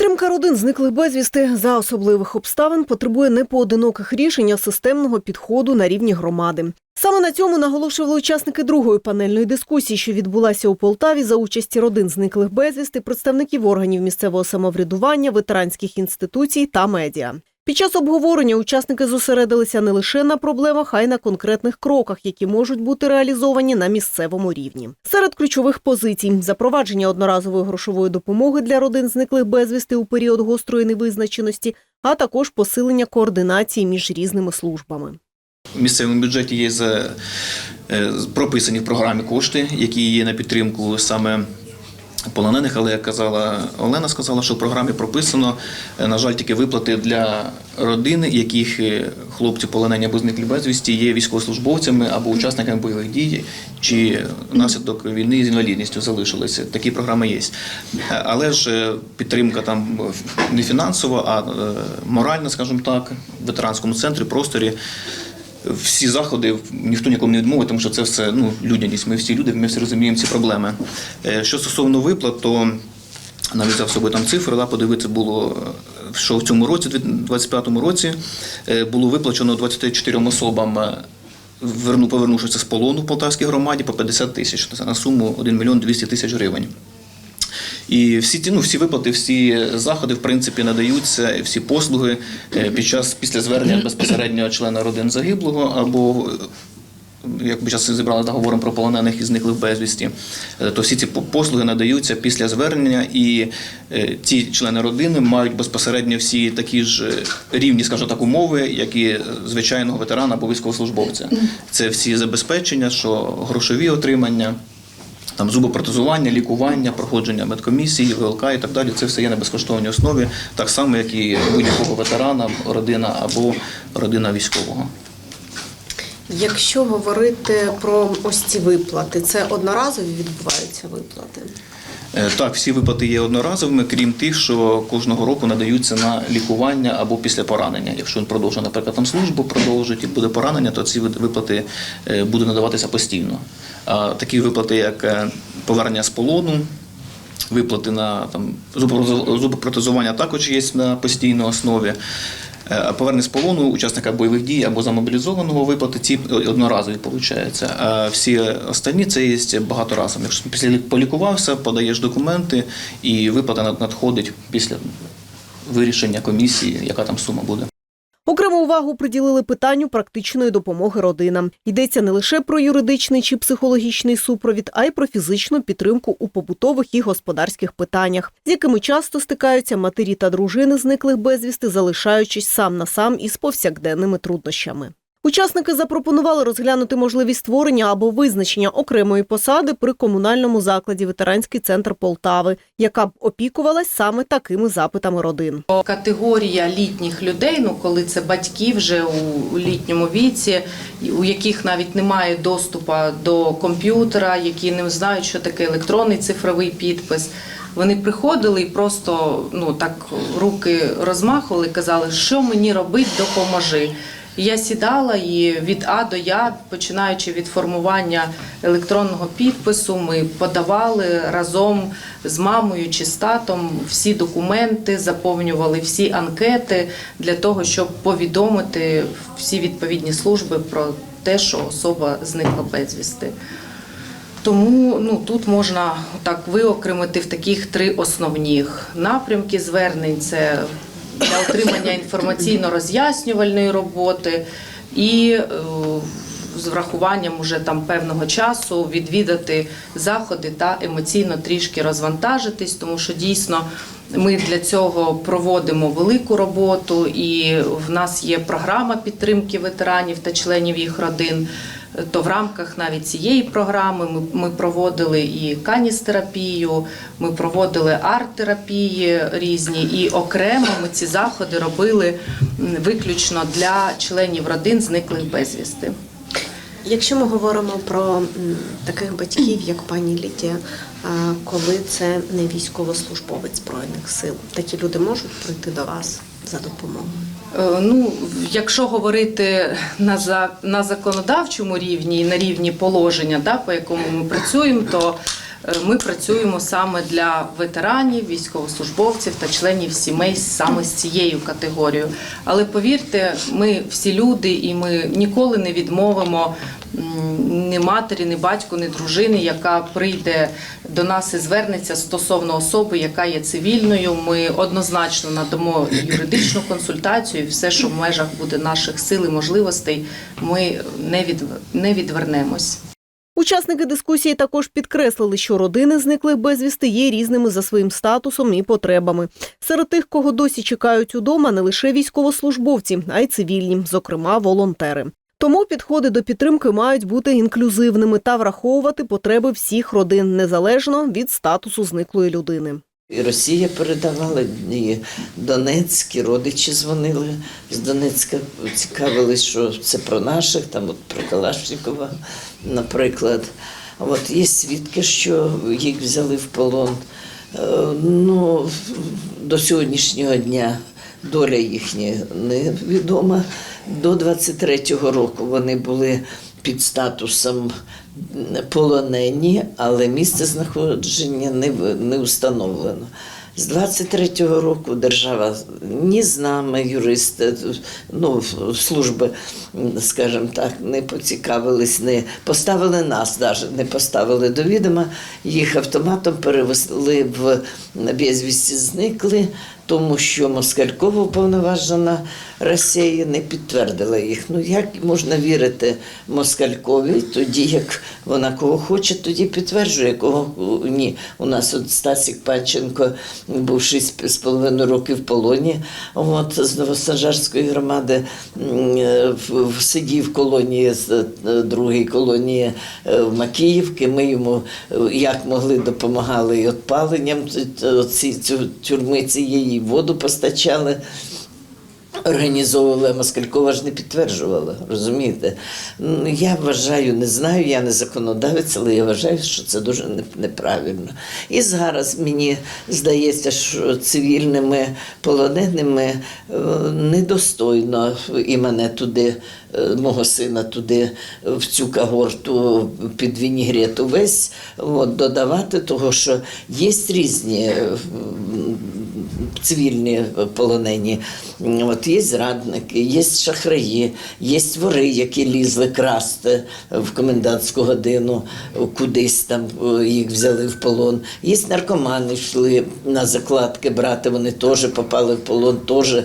Підтримка родин зниклих безвісти за особливих обставин потребує непоодиноких рішень, а системного підходу на рівні громади. Саме на цьому наголошували учасники другої панельної дискусії, що відбулася у Полтаві за участі родин зниклих безвісти, представників органів місцевого самоврядування, ветеранських інституцій та медіа. Під час обговорення учасники зосередилися не лише на проблемах, а й на конкретних кроках, які можуть бути реалізовані на місцевому рівні. Серед ключових позицій запровадження одноразової грошової допомоги для родин зниклих безвісти у період гострої невизначеності, а також посилення координації між різними службами. В місцевому бюджеті є е, прописані в програмі кошти, які є на підтримку саме полонених, але як казала Олена, сказала, що в програмі прописано, е, на жаль, тільки виплати для родин, яких е, хлопці полонені або зниклі безвісті є військовослужбовцями або учасниками бойових дій, чи внаслідок війни з інвалідністю залишилися. Такі програми є. Але ж е, підтримка там не фінансова, а моральна, скажімо так, в ветеранському центрі, просторі всі заходи ніхто нікому не відмовить, тому що це все ну, людяність. Ми всі люди, ми всі розуміємо ці проблеми. Е, Що стосовно виплат, то навіть взяв з собою там цифри, да, подивитися було, е, що в цьому році, 25-му році, е, було виплачено 24 особам. Верну, повернувшися з полону в Полтавській громаді по 50 тисяч на суму 1 мільйон 200 тисяч гривень. І всі ті, ну, всі виплати, всі заходи, в принципі, надаються, всі послуги е, під час після звернення безпосередньо члена родин загиблого або е, як ми зараз зібрали договором про полонених і зниклих безвісті, е, то всі ці послуги надаються після звернення, і ті члени родини мають безпосередньо всі такі ж рівні, скажімо так, умови, як і звичайного ветерана або військовослужбовця. Це всі забезпечення, що грошові отримання. Там зубопротезування, лікування, проходження медкомісії, ВЛК і так далі. Це все є на безкоштовній основі, так само, як і будь-якого ветерана, родина або родина військового. Якщо говорити про ось ці виплати, це одноразові відбуваються виплати. Е, Так, всі виплати є одноразовими, крім тих, що кожного року надаються на лікування або після поранення. Якщо він продовжує, наприклад, там службу продовжить і буде поранення, то ці виплати е, будуть надаватися постійно. А такі виплати, як е, повернення з полону, виплати на там зубопротезування також є на постійній основі. Е, повернення з полону учасника бойових дій або замобілізованого виплати ці одноразові виходить. А всі останні це є багаторазові. Якщо після полікувався, подаєш документи і виплата над- надходить після вирішення комісії, яка там сума буде. Увагу приділили питанню практичної допомоги родинам. Йдеться не лише про юридичний чи психологічний супровід, а й про фізичну підтримку у побутових і господарських питаннях, з якими часто стикаються матері та дружини зниклих безвісти, залишаючись сам на сам із повсякденними труднощами. Учасники запропонували розглянути можливість створення або визначення окремої посади при комунальному закладі ветеранський центр Полтави, яка б опікувалась саме такими запитами родин. Категорія літніх людей, ну коли це батьки вже у літньому віці, у яких навіть немає доступу до комп'ютера, які не знають, що таке електронний цифровий підпис. Вони приходили і просто ну так руки розмахували, казали, що мені робити, допоможи. Я сідала і від А до Я, починаючи від формування електронного підпису, ми подавали разом з мамою чи з татом всі документи, заповнювали всі анкети для того, щоб повідомити всі відповідні служби про те, що особа зникла безвісти. Тому ну, тут можна так виокремити в таких три основних напрямки звернень: це для отримання інформаційно-роз'яснювальної роботи і е, з врахуванням уже там певного часу відвідати заходи та емоційно трішки розвантажитись, тому що дійсно. Ми для цього проводимо велику роботу, і в нас є програма підтримки ветеранів та членів їх родин. То в рамках навіть цієї програми ми, ми проводили і каністерапію, ми проводили арт-терапії різні, і окремо ми ці заходи робили виключно для членів родин зниклих безвісти. Якщо ми говоримо про таких батьків, як пані Лідія, коли це не військовослужбовець збройних сил, такі люди можуть прийти до вас за допомогою. Е, Ну, якщо говорити на за на законодавчому рівні і на рівні положення, да, по якому ми працюємо, то е, ми працюємо саме для ветеранів, військовослужбовців та членів сімей саме з цією категорією. Але повірте, ми всі люди, і ми ніколи не відмовимо ні матері, ні батьку, ні дружини, яка прийде до нас і звернеться стосовно особи, яка є цивільною. Ми однозначно надамо юридичну консультацію, і все, що в межах буде наших сил і можливостей, ми не від не відвернемось. Учасники дискусії також підкреслили, що родини зниклих безвісти є різними за своїм статусом і потребами. Серед тих, кого досі чекають удома, не лише військовослужбовці, а й цивільні, зокрема волонтери. Тому підходи до підтримки мають бути інклюзивними та враховувати потреби всіх родин незалежно від статусу зниклої людини. Росія передавала, і Донецькі родичі дзвонили з Донецька, цікавились, що це про наших, там от про Калашникова, наприклад. От є свідки, що їх взяли в полон. Е, Ну, до сьогоднішнього дня доля їхня невідома. До 23-го року вони були під статусом полонені, але місце знаходження не, не встановлено. З 23-го року держава ні з нами, юристи, ну, служби, скажімо так, не поцікавились, не поставили нас, навіть не поставили до відома, їх автоматом перевезли в безвісті зникли, тому що Москалькова уповноважена Росії не підтвердила їх. Ну як можна вірити Москалькові, тоді як вона кого хоче, тоді підтверджує, кого ні. У нас от Стасік Панченко був шість з половиною років в полоні. От з Новосанжарської громади сидів в колонії з е, другої колонії е, в Макіївки. Ми йому е, як могли допомагали і ц- ці- тюрми цієї воду постачали. Організовувала Москалькова ж не підтверджувала, розумієте? Ну, Я вважаю, не знаю, я не законодавець, але я вважаю, що це дуже неправильно. І зараз мені здається, що цивільними полоненими е, недостойно і мене туди, е, мого сина туди, е, в цю когорту під Вінігрету весь от, додавати, того що є різні. Цивільні полонені. От є зрадники, є шахраї, є вори, які лізли красти в комендантську годину, кудись там е, їх взяли в полон. Є наркомани, йшли на закладки брати, вони теж попали в полон. Теж.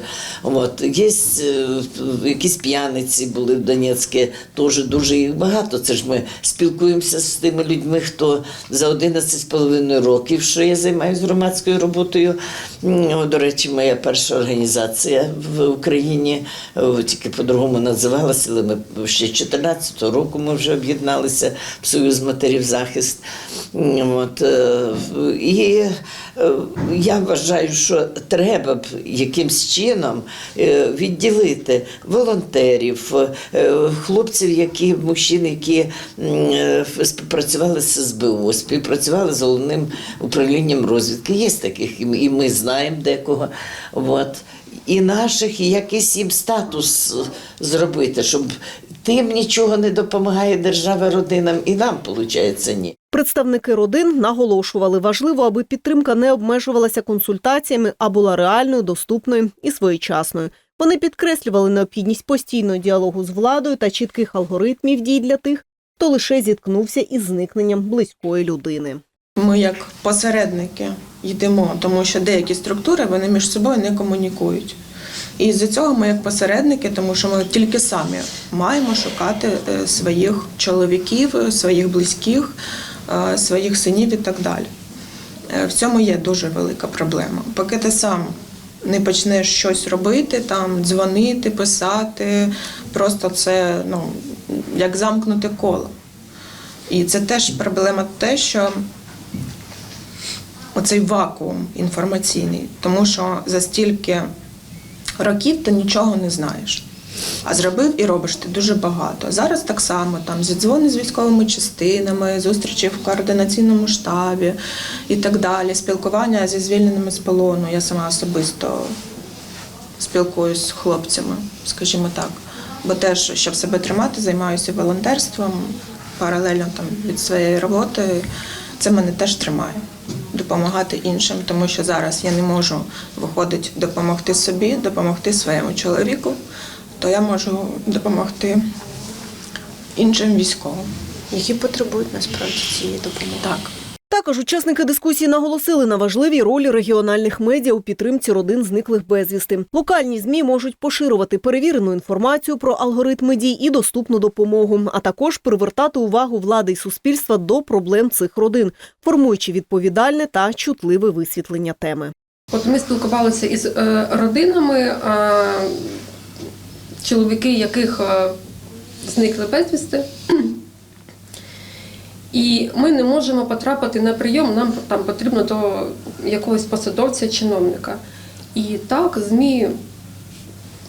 От. Є е, якісь п'яниці були в Донецьку, теж дуже їх багато. Це ж ми спілкуємося з тими людьми, хто за 11,5 років, що я займаюся громадською роботою. До речі, моя перша організація в Україні тільки по-другому називалася, але ми ще 14-го року ми вже об'єдналися в Союз матерів захист. От, е, і я вважаю, що треба б якимсь чином е, відділити волонтерів, е, хлопців, які мужчин, які е, співпрацювали з СБУ, співпрацювали з головним управлінням розвідки. Є таких, і ми- знаємо декого. От. І наших, і якийсь їм статус зробити, щоб тим нічого не допомагає держава родинам, і нам, виходить, ні. Представники родин наголошували, важливо, аби підтримка не обмежувалася консультаціями, а була реальною, доступною і своєчасною. Вони підкреслювали необхідність постійного діалогу з владою та чітких алгоритмів дій для тих, хто лише зіткнувся із зникненням близької людини. Ми як посередники йдемо, тому що деякі структури вони між собою не комунікують. І з-за цього ми як посередники, тому що ми тільки самі маємо шукати е, своїх чоловіків, е, своїх близьких, своїх синів і так далі. Е, В цьому є дуже велика проблема. Поки ти сам не почнеш щось робити, там дзвонити, писати, просто це ну, як замкнути коло. І це теж проблема те, що оцей вакуум інформаційний, тому що за стільки років ти нічого не знаєш. А зробив і робиш ти дуже багато. Зараз так само там зідзвони з військовими частинами, зустрічі в координаційному штабі і так далі, спілкування зі звільненими з полону. Я сама особисто спілкуюсь з хлопцями, скажімо так. Бо теж, щоб себе тримати, займаюся волонтерством паралельно там від своєї роботи. це мене теж тримає. Допомагати іншим, тому що зараз я не можу виходить допомогти собі, допомогти своєму чоловіку, то я можу допомогти іншим військовим. Які потребують насправді цієї допомоги. Так. Також учасники дискусії наголосили на важливій ролі регіональних медіа у підтримці родин зниклих безвісти. Локальні змі можуть поширювати перевірену інформацію про алгоритми дій і доступну допомогу, а також привертати увагу влади і суспільства до проблем цих родин, формуючи відповідальне та чутливе висвітлення теми. От ми спілкувалися із е, родинами, чоловіки, яких е, зникли безвісти. І ми не можемо потрапити на прийом, нам там потрібно до якогось посадовця, чиновника. І так, ЗМІ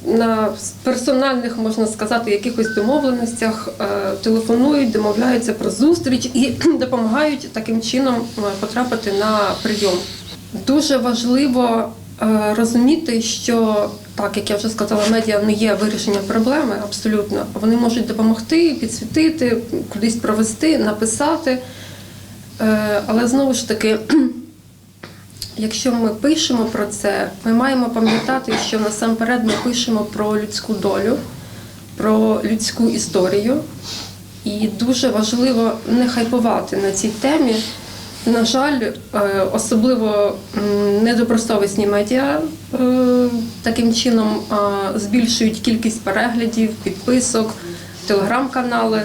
на персональних, можна сказати, якихось домовленостях е, телефонують, домовляються про зустріч і допомагають таким чином е, потрапити на прийом. Дуже важливо розуміти, що так, як я вже сказала, медіа не є вирішенням проблеми абсолютно. Вони можуть допомогти, підсвітити, кудись провести, написати. Е, Але знову ж таки, якщо ми пишемо про це, ми маємо пам'ятати, що насамперед ми пишемо про людську долю, про людську історію. І дуже важливо не хайпувати на цій темі. На жаль, е, особливо недобросовісні медіа е, таким чином збільшують кількість переглядів, підписок, телеграм-канали.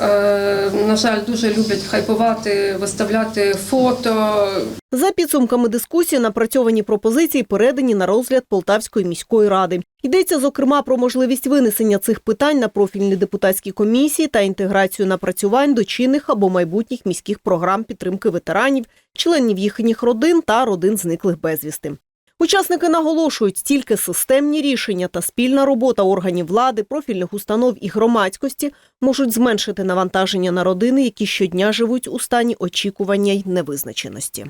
Е, На жаль, дуже люблять хайпувати, виставляти фото, За підсумками дискусії напрацьовані пропозиції передані на розгляд Полтавської міської ради. Йдеться зокрема про можливість винесення цих питань на профільні депутатські комісії та інтеграцію напрацювань до чинних або майбутніх міських програм підтримки ветеранів, членів їхніх родин та родин зниклих безвісти. Учасники наголошують, тільки системні рішення та спільна робота органів влади, профільних установ і громадськості можуть зменшити навантаження на родини, які щодня живуть у стані очікування й невизначеності.